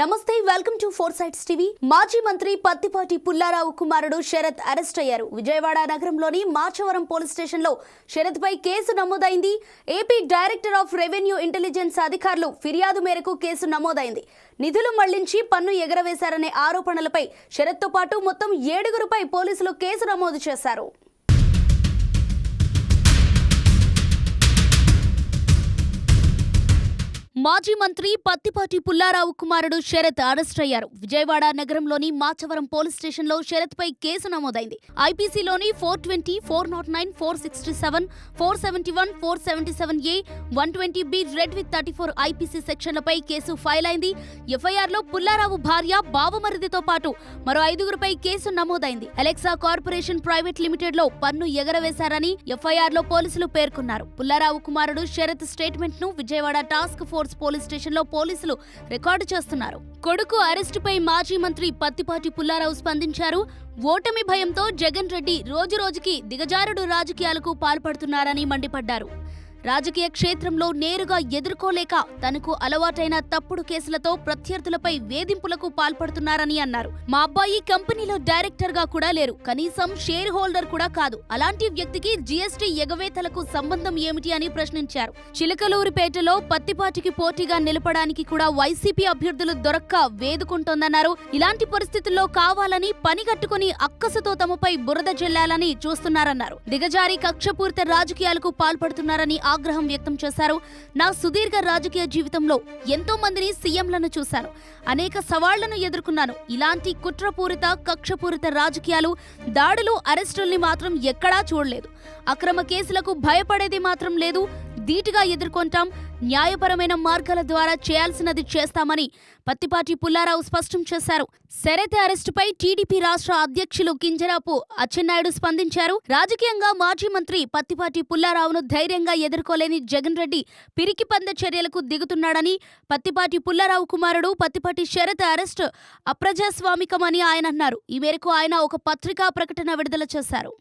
Namaste welcome to four sites TV. మాజీ మంత్రి పత్తిపాటి పుల్లారావు కుమారుడు శరత్ అరెస్ట్ అయ్యారు విజయవాడ నగరంలోని మాచవరం పోలీస్ స్టేషన్లో శరత్ పై కేసు నమోదైంది. AP director of revenue intelligence అధికారులు ఫిర్యాదు మేరకు కేసు నమోదైంది. నిధులు మళ్ళించి పన్ను ఎగరవేశారనే ఆరోపణలపై శరత్తో పాటు మొత్తం ఏడుగురుపై పోలీసులు కేసు నమోదు చేశారు. మాజీ మంత్రి పత్తిపాటి పుల్లారావు కుమారుడు శరత్ అరెస్ట్ అయ్యారు. విజయవాడ నగరంలోని మాచవరం పోలీస్ స్టేషన్లో శరత్ పై కేసు నమోదైంది. ఐపీసీలోని four twenty four naught nine four sixty seven four seventy one four seventy seven A one twenty B read with thirty four IPC సెక్షన్లపై కేసు ఫైల్ అయింది. ఎఫ్ఐఆర్లో పుల్లారావు భార్య బావమరిదితో పాటు మరో ఐదుగురుపై కేసు నమోదైంది. అలెక్సా కార్పొరేషన్ ప్రైవేట్ లిమిటెడ్లో పన్ను ఎగరవేశారని ఎఫ్ఐఆర్లో పోలీసులు పేర్కొన్నారు. పుల్లారావు కుమారుడు శరత్ స్టేట్మెంట్ను విజయవాడ టాస్క్ ఫోర్స్ పోలీస్ స్టేషన్లో పోలీసులు రికార్డు చేస్తున్నారు. కొడుకు అరెస్టుపై మాజీ మంత్రి పత్తిపాటి పుల్లారావు స్పందించారు. ఓటమి భయంతో జగన్ రెడ్డి రోజురోజుకి దిగజారుడు రాజకీయాలకు పాల్పడుతున్నారని మండిపడ్డారు. రాజకీయ క్షేత్రంలో నేరుగా ఎదుర్కోలేక తనకు అలవాటైన తప్పుడు కేసులతో ప్రత్యర్థులపై వేధింపులకు పాల్పడుతున్నారని అన్నారు. మా అబ్బాయి కంపెనీలో డైరెక్టర్గా కూడా లేరు. కనీసం షేర్ హోల్డర్ కూడా కాదు. అలాంటి వ్యక్తికి జీఎస్టీ ఎగవేతలకు సంబంధం ఏమిటి అని ప్రశ్నించారు. చిలకలూరిపేటలో పత్తిపాటికి పోటీగా నిలపడానికి కూడా వైసీపీ అభ్యర్థులు దొరక్క వేదుకుంటోందన్నారు. ఇలాంటి పరిస్థితుల్లో కావాలని పనిగట్టుకుని అక్కసుతో తమపై బురద జల్లాలని చూస్తున్నారన్నారు. దిగజారి కక్షపూరిత రాజకీయాలకు పాల్పడుతున్నారని ఆగ్రహం వ్యక్తం చేశారు. నా సుదీర్ఘ రాజకీయ జీవితంలో ఎంతో మందిని సీఎంలను చూశాను అనేక సవాళ్ళను ఎదుర్కొన్నాను. ఇలాంటి కుట్రపూరిత కక్షపూరిత రాజకీయాలు దాడులు అరెస్టుల్ని మాత్రం ఎక్కడా చూడలేదు. అక్రమ కేసులకు భయపడేది మాత్రం లేదు. ధీటుగా ఎదుర్కొంటాం. న్యాయపరమైన మార్గాల ద్వారా చేయాల్సినది చేస్తామని పత్తిపాటి పుల్లారావు స్పష్టం చేశారు. శరత్ అరెస్టుపై టీడీపీ రాష్ట్ర అధ్యక్షులు కింజరాపు అచ్చెన్నాయుడు స్పందించారు. రాజకీయంగా మాజీ మంత్రి పత్తిపాటి పుల్లారావును ధైర్యంగా ఎదుర్కోలేని జగన్ రెడ్డి పిరికి పంద చర్యలకు దిగుతున్నాడని పత్తిపాటి పుల్లారావు కుమారుడు పత్తిపాటి శరత్ అరెస్టు అప్రజాస్వామికమని ఆయన అన్నారు. ఈ మేరకు ఆయన ఒక పత్రికా ప్రకటన విడుదల చేశారు.